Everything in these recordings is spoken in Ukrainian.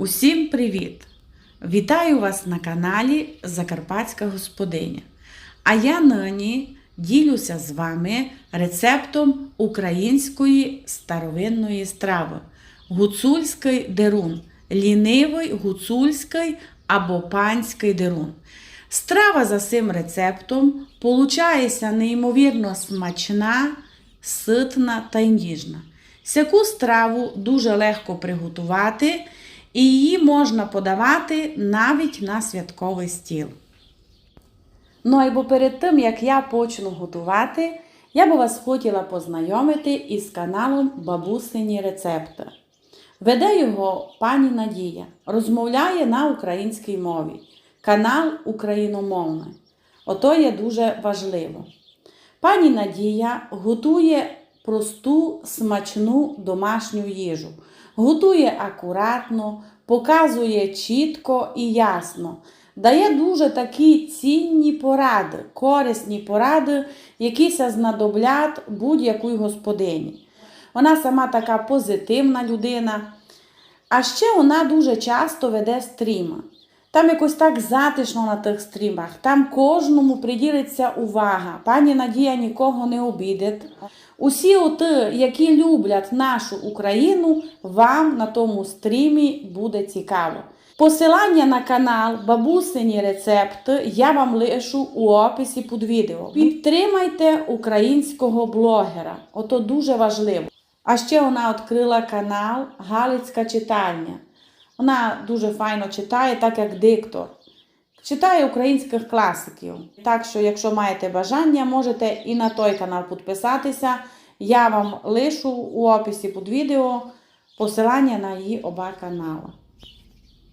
Усім привіт! Вітаю вас на каналі Закарпатська Господиня. А я нині ділюся з вами рецептом української старовинної страви гуцульський дерун, лінивий гуцульський або панський дерун. Страва за цим рецептом получається неймовірно смачна, ситна та ніжна. Сяку страву дуже легко приготувати, і її можна подавати навіть на святковий стіл. Ну або перед тим, як я почну готувати, я би вас хотіла познайомити із каналом Бабусині рецепти. Веде його пані Надія, розмовляє на українській мові. Канал україномовний. Ото є дуже важливо. Пані Надія готує просту смачну домашню їжу. Готує акуратно, показує чітко і ясно. Дає дуже такі цінні поради, корисні поради, які знадоблять будь-якої господині. Вона сама така позитивна людина. А ще вона дуже часто веде стріми. Там якось так затишно на тих стрімах, там кожному приділиться увага. Пані Надія нікого не обідить. Усі оти, які люблять нашу Україну, вам на тому стрімі буде цікаво. Посилання на канал Бабусині рецепти я вам лишу у описі під відео. Підтримайте українського блогера, ото дуже важливо. А ще вона відкрила канал Галицька читальня. Вона дуже файно читає, так як диктор. Читає українських класиків. Так що, якщо маєте бажання, можете і на той канал підписатися. Я вам лишу у описі під відео посилання на її оба канали.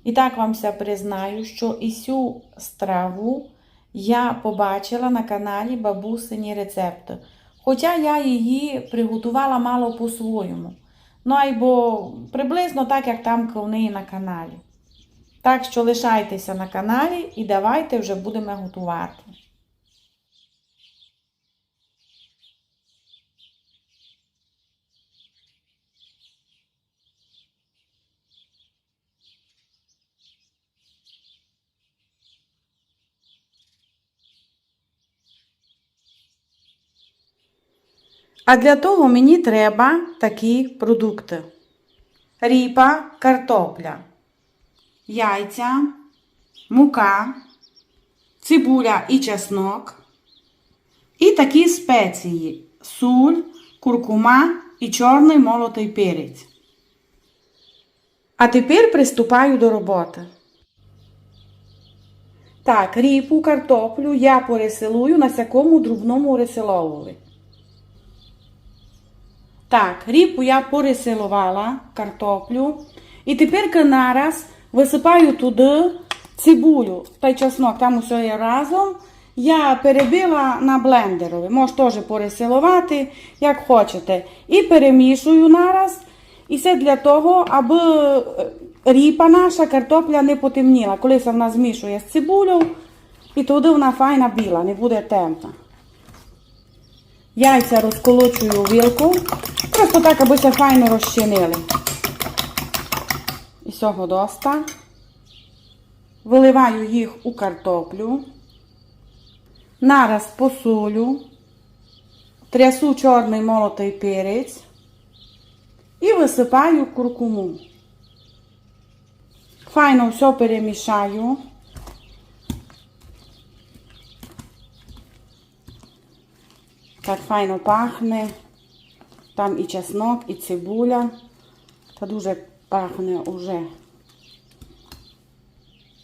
І так вам признаю, що і цю страву я побачила на каналі Бабусині рецепти. Хоча я її приготувала мало по-своєму. Ну, або приблизно так, як там в неї на каналі. Так що лишайтеся на каналі і давайте вже будемо готувати. А для того мені треба такі продукти: ріпа, картопля, яйця, мука, цибуля і чеснок. І такі спеції: суль, куркума і чорний молотий перець. А тепер приступаю до роботи. Так, ріпу, картоплю я переселую на всякому друбному ресиловуві. Так, ріпу я переселувала, картоплю. І тепер нараз висипаю туди цибулю та чеснок, там усе є разом. Я перебила на блендерові. Можеш теж переселувати, як хочете. І перемішую нараз. І все для того, аби ріпа наша картопля не потемніла. Коли вона змішує з цибулею, і туди вона файна біла, не буде темна. Яйця розколочую вілку. Просто так, аби все файно розчинили. І цього доста. Виливаю їх у картоплю. Нараз посолю. Трясу чорний молотий перець. І висипаю куркуму. Файно все перемішаю. Так файно пахне. Там і чеснок, і цибуля. Та дуже пахне уже.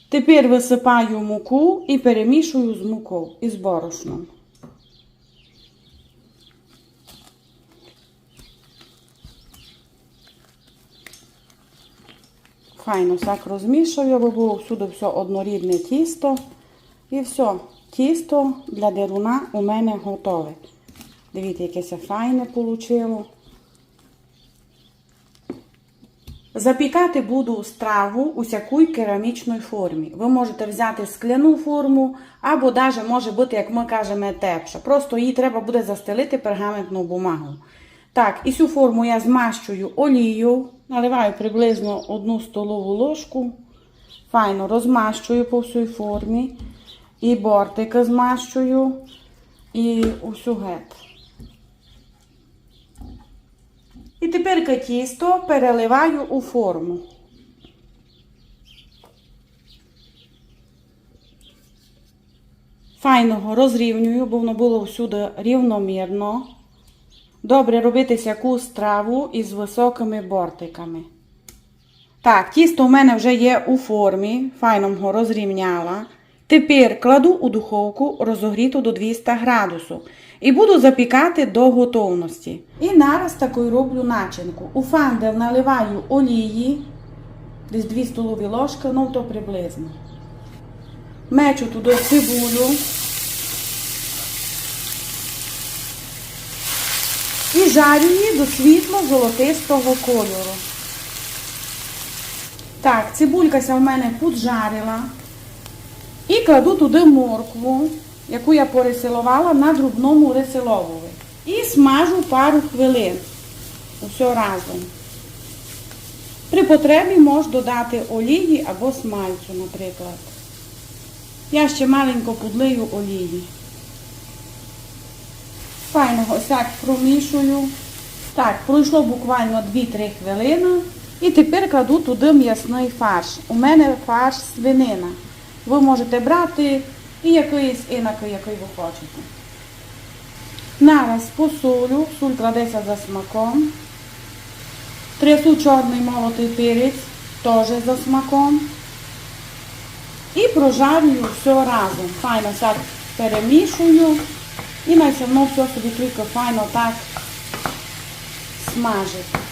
Тепер висипаю муку і перемішую з мукою і з борошном. Файно так розмішую, аби було всюди все однорідне тісто. І все, тісто для деруна у мене готове. Дивіться, яке це файне вийшло. Запікати буду страву у всякій керамічній формі. Ви можете взяти скляну форму, або навіть може бути, як ми кажемо, тепша. Просто її треба буде застелити пергаментну бумагу. Так, і цю форму я змащую олією, наливаю приблизно одну столову ложку. Файно розмащую по всій формі. І бортики змащую, і усю гет. І тепер тісто переливаю у форму. Файного розрівнюю, бо воно було всюди рівномірно. Добре робити яку страву із високими бортиками. Так, тісто у мене вже є у формі, файно його розрівняла. Тепер кладу у духовку розогріту до 200 градусів і буду запікати до готовності. І нараз такою роблю начинку. У фандер наливаю олії, десь 2 столові ложки, ну то приблизно. Мечу туди цибулю. І жарю її до світло-золотистого кольору. Так, цибулькася в мене поджарила. І кладу туди моркву, яку я порисилувала на друбному рисиловові. І смажу пару хвилин. Усе разом. При потребі можеш додати олії або смальцю, наприклад. Я ще маленько подлию олії. Файно ось промішую. Так, пройшло буквально 2-3 хвилини. І тепер кладу туди м'ясний фарш. У мене фарш свинина. Ви можете брати і якийсь інакий, який ви хочете. Нараз посолю, суль кладеться за смаком. Трясу чорний молотий перець, теж за смаком. І прожарюю все разом. Файно так перемішую. І най все одно все собі тільки файно так смажить.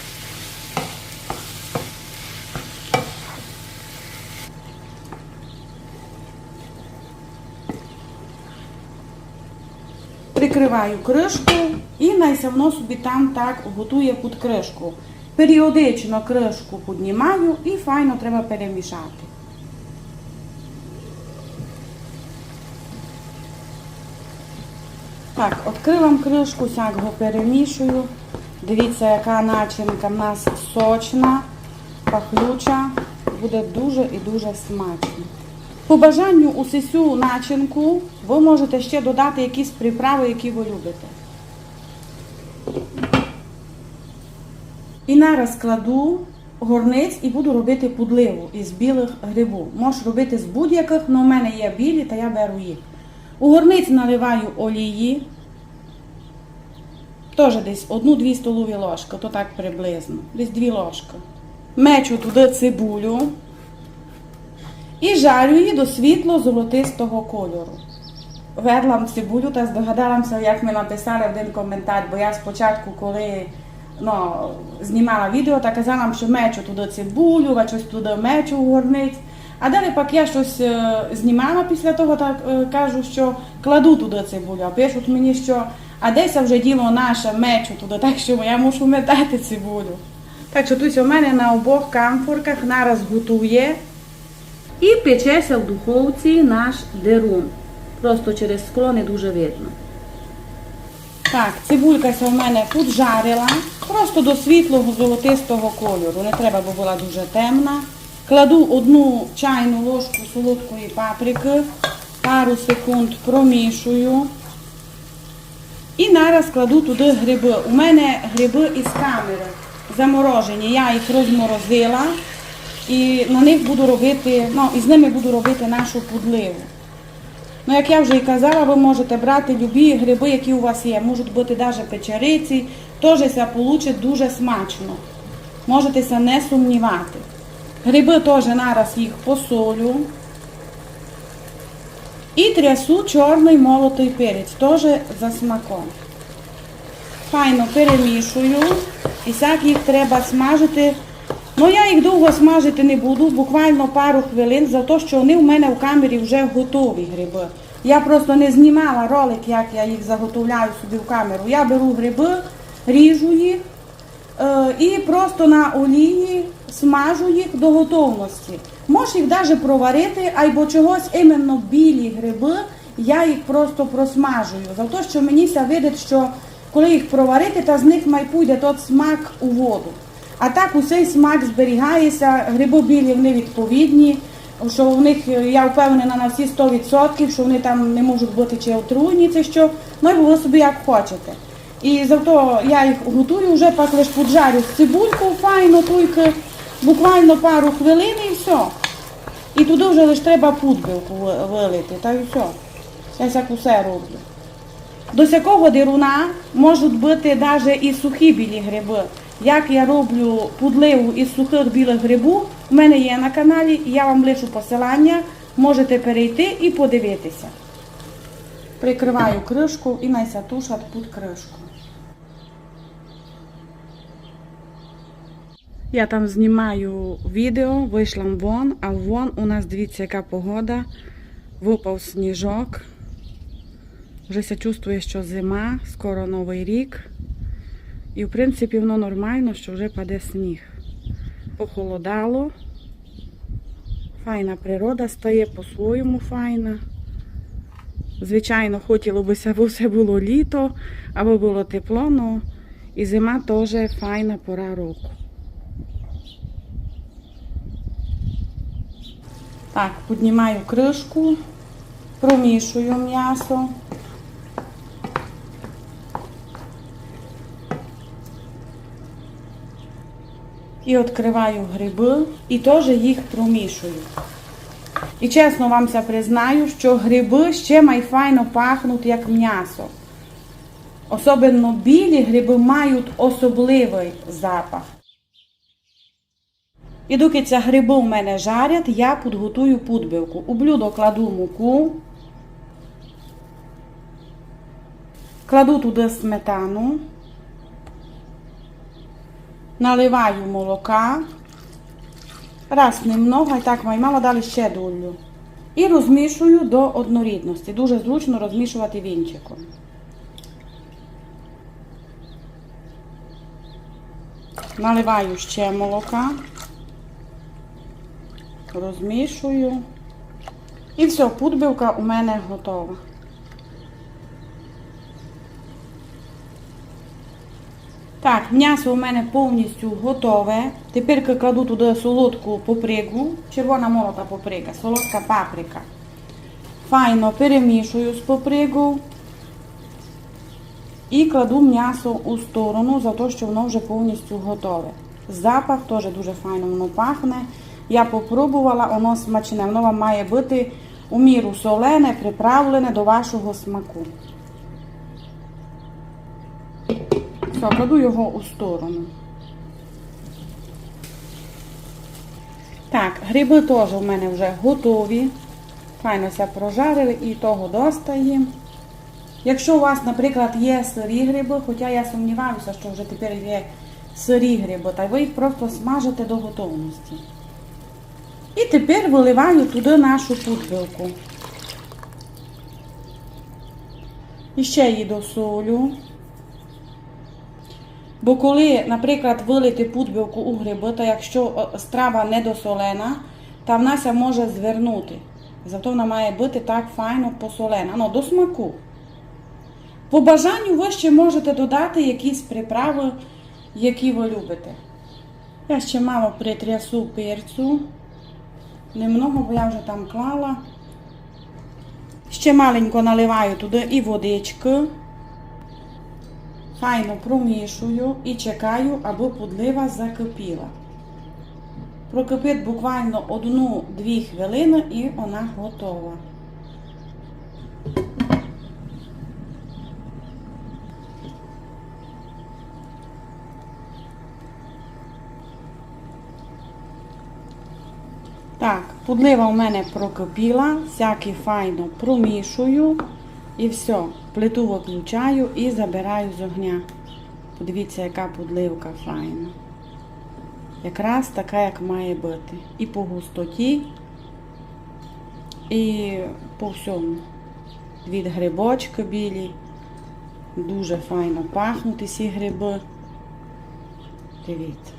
Прикриваю кришку і най все собі там так готує під кришку. Періодично кришку піднімаю і файно треба перемішати. Так, відкривам кришку, сяк його перемішую. Дивіться, яка начинка в нас сочна, пахлюча. Буде дуже і дуже смачно. По бажанню у сисю начинку ви можете ще додати якісь приправи, які ви любите. І нараз кладу горниць і буду робити пудливу із білих грибів. Можеш робити з будь-яких, але в мене є білі, та я беру їх. У горниць наливаю олії. Теж десь одну-дві столові ложки, то так приблизно. Десь дві ложки. Мечу туди цибулю і жарю її до світло-золотистого кольору. Ведла цибулю та здогадалася, як ми написали один коментар, бо я спочатку, коли ну, знімала відео, та казала, що мечу туди цибулю, а щось туди мечу горниць. А далі пак я щось е, знімала після того, так е, кажу, що кладу туди цибулю, а пишуть мені, що а десь вже діло наше мечу туди, так що я мушу метати цибулю. Так що тут у мене на обох камфорках нараз готує і печеться в духовці наш дерун. Просто через скло не дуже видно. Так, цибулька у мене поджарила, просто до світлого золотистого кольору. Не треба, бо була дуже темна. Кладу одну чайну ложку солодкої паприки, пару секунд промішую. І нараз кладу туди гриби. У мене гриби із камери заморожені. Я їх розморозила і на них буду робити, ну, і з ними буду робити нашу подливу. Ну, як я вже і казала, ви можете брати любі гриби, які у вас є. Можуть бути навіть печериці, теж це вийде дуже смачно. Можете не сумнівати. Гриби теж нараз їх посолю. І трясу чорний молотий перець, теж за смаком. Файно перемішую. І так їх треба смажити. Ну я їх довго смажити не буду, буквально пару хвилин, за те, що вони в мене в камері вже готові гриби. Я просто не знімала ролик, як я їх заготовляю собі в камеру. Я беру гриби, ріжу їх е, і просто на олії смажу їх до готовності. Можеш їх навіть проварити, або чогось іменно білі гриби, я їх просто просмажую. За те, що мені видить, що коли їх проварити, то з них має пуйде тот смак у воду. А так усей смак зберігається, грибобілі вони відповідні, що в них, е, я впевнена на всі 100%, що вони там не можуть бути чи отруйні, це що, ну і ви собі як хочете. І зато я їх готую вже, пак лиш поджарю з цибулькою файно, тільки буквально пару хвилин і все. І туди вже лише треба пудбилку вилити, та й все. Я так усе роблю. До всякого дируна можуть бути навіть і сухі білі гриби. Як я роблю пудливу із сухих білих грибів, в мене є на каналі, я вам лишу посилання, можете перейти і подивитися. Прикриваю кришку і найся тушать під кришку. Я там знімаю відео, вийшла вон, а вон у нас дивіться, яка погода. Випав сніжок. Вже чувствує, що зима, скоро новий рік. І в принципі воно нормально, що вже паде сніг. Похолодало. Файна природа стає по-своєму файна. Звичайно, хотілося б, аби все було літо, аби було тепло, але і зима теж файна пора року. Так, піднімаю кришку, промішую м'ясо. І відкриваю гриби і теж їх промішую. І чесно вам признаю, що гриби ще май файно пахнуть як м'ясо. Особливо білі гриби мають особливий запах. І доки ці гриби у мене жарять, я підготую пудбилку. У блюдо кладу муку, кладу туди сметану, наливаю молока, раз немного, і так май мало далі ще долю. І розмішую до однорідності. Дуже зручно розмішувати вінчиком. Наливаю ще молока, розмішую. І все, пудбилка у мене готова. Так, м'ясо у мене повністю готове. Тепер кладу туди солодку попригу, червона молота поприга, солодка паприка. Файно перемішую з попригою. І кладу м'ясо у сторону, за те, що воно вже повністю готове. Запах теж дуже файно воно пахне. Я попробувала, воно смачне. Воно вам має бути у міру солене, приправлене до вашого смаку. Все, кладу його у сторону. Так, гриби теж у мене вже готові. Файно все прожарили і того достає. Якщо у вас, наприклад, є сирі гриби, хоча я сумніваюся, що вже тепер є сирі гриби, та ви їх просто смажите до готовності. І тепер виливаю туди нашу пудбилку. І ще її досолю. Бо коли, наприклад, вилити пудбилку у гриби, то якщо страва недосолена, та в нас може звернути. Зато вона має бути так файно посолена. Ну, до смаку. По бажанню ви ще можете додати якісь приправи, які ви любите. Я ще мало притрясу перцю. Немного, бо я вже там клала. Ще маленько наливаю туди і водички. Файно промішую і чекаю, аби подлива закипіла. Прокипить буквально одну-дві хвилини і вона готова. Так, подлива у мене прокипіла, всякі файно промішую і все. Плиту виключаю і забираю з огня. Подивіться, яка подливка файна. Якраз така, як має бути. І по густоті, і по всьому. Від грибочки білі. Дуже файно пахнуть ці гриби. Дивіться.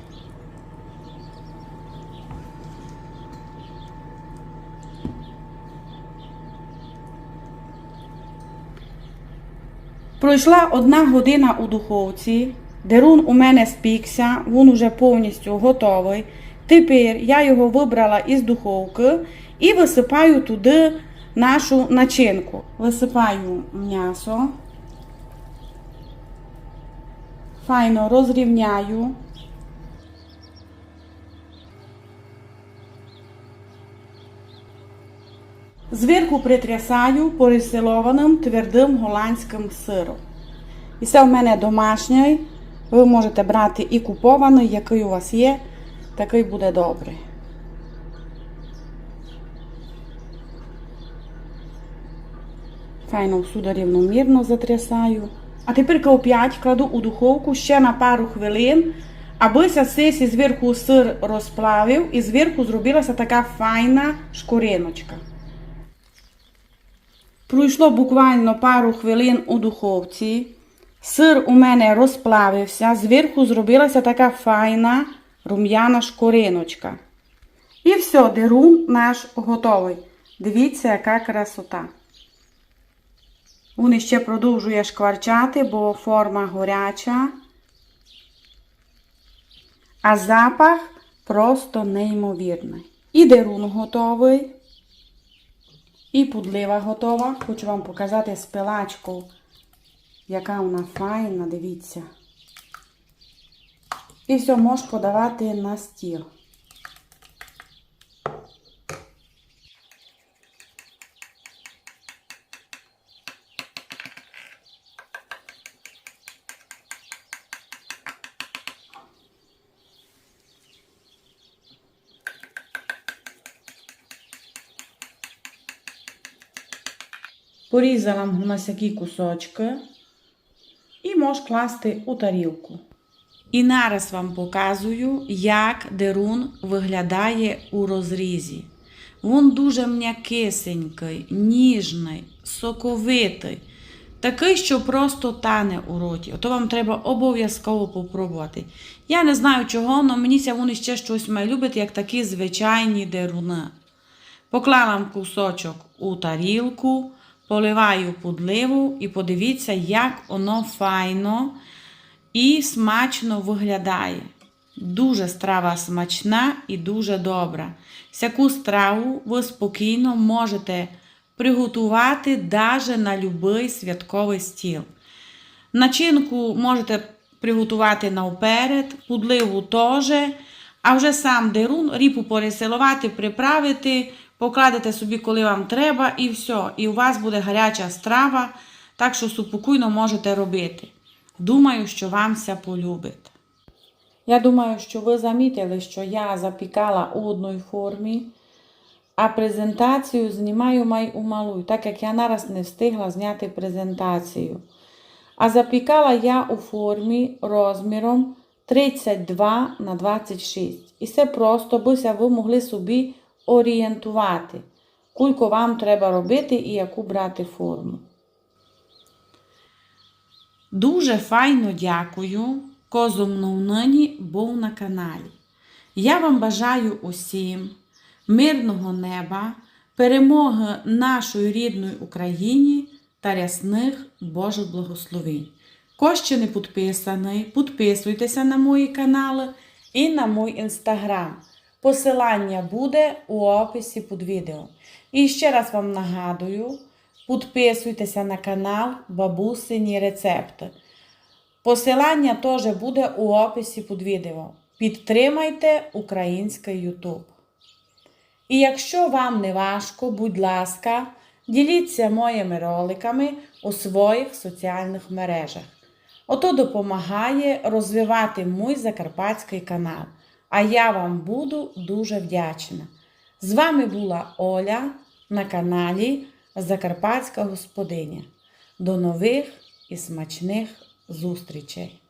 Пройшла одна година у духовці. Дерун у мене спікся, він уже повністю готовий. Тепер я його вибрала із духовки і висипаю туди нашу начинку. Висипаю м'ясо. Файно розрівняю. Зверху притрясаю порисилованим твердим голландським сиром. І це в мене домашній. Ви можете брати і купований, який у вас є, такий буде добрий. Файно всюди рівномірно затрясаю. А тепер опять кладу у духовку ще на пару хвилин, аби сесі зверху сир розплавив і зверху зробилася така файна шкуриночка. Пройшло буквально пару хвилин у духовці. Сир у мене розплавився, зверху зробилася така файна рум'яна шкуриночка. І все, дерун наш готовий. Дивіться, яка красота. Він ще продовжує шкварчати, бо форма горяча. А запах просто неймовірний. І дерун готовий. І пудлива готова. Хочу вам показати спилачку, яка вона файна, дивіться. І все можеш подавати на стіл. Порізала на всякі кусочки і можеш класти у тарілку. І зараз вам показую, як дерун виглядає у розрізі. Він дуже м'якисенький, ніжний, соковитий. Такий, що просто тане у роті. Ото вам треба обов'язково попробувати. Я не знаю чого, але мені вони ще щось має любити, як такі звичайні деруни. Поклала кусочок у тарілку, поливаю подливу і подивіться, як воно файно і смачно виглядає. Дуже страва смачна і дуже добра. Всяку страву ви спокійно можете приготувати навіть на будь-який святковий стіл. Начинку можете приготувати навперед, пудливу теж, а вже сам дерун, ріпу переселувати, приправити, покладете собі, коли вам треба, і все. І у вас буде гаряча страва, так що спокійно можете робити. Думаю, що вам все полюбить. Я думаю, що ви замітили, що я запікала у одній формі, а презентацію знімаю май у малу, так як я нараз не встигла зняти презентацію. А запікала я у формі розміром 32 на 26. І це просто, бися ви могли собі орієнтувати, кулько вам треба робити і яку брати форму. Дуже файно дякую, козу нині був на каналі. Я вам бажаю усім мирного неба, перемоги нашої рідної Україні та рясних Божих благословень. Хто ще не підписаний, підписуйтеся на мої канали і на мій інстаграм. Посилання буде у описі під відео. І ще раз вам нагадую, підписуйтеся на канал Бабусині Рецепти. Посилання теж буде у описі під відео. Підтримайте український YouTube. І якщо вам не важко, будь ласка, діліться моїми роликами у своїх соціальних мережах. Ото допомагає розвивати мій закарпатський канал. А я вам буду дуже вдячна. З вами була Оля на каналі Закарпатська Господиня. До нових і смачних зустрічей!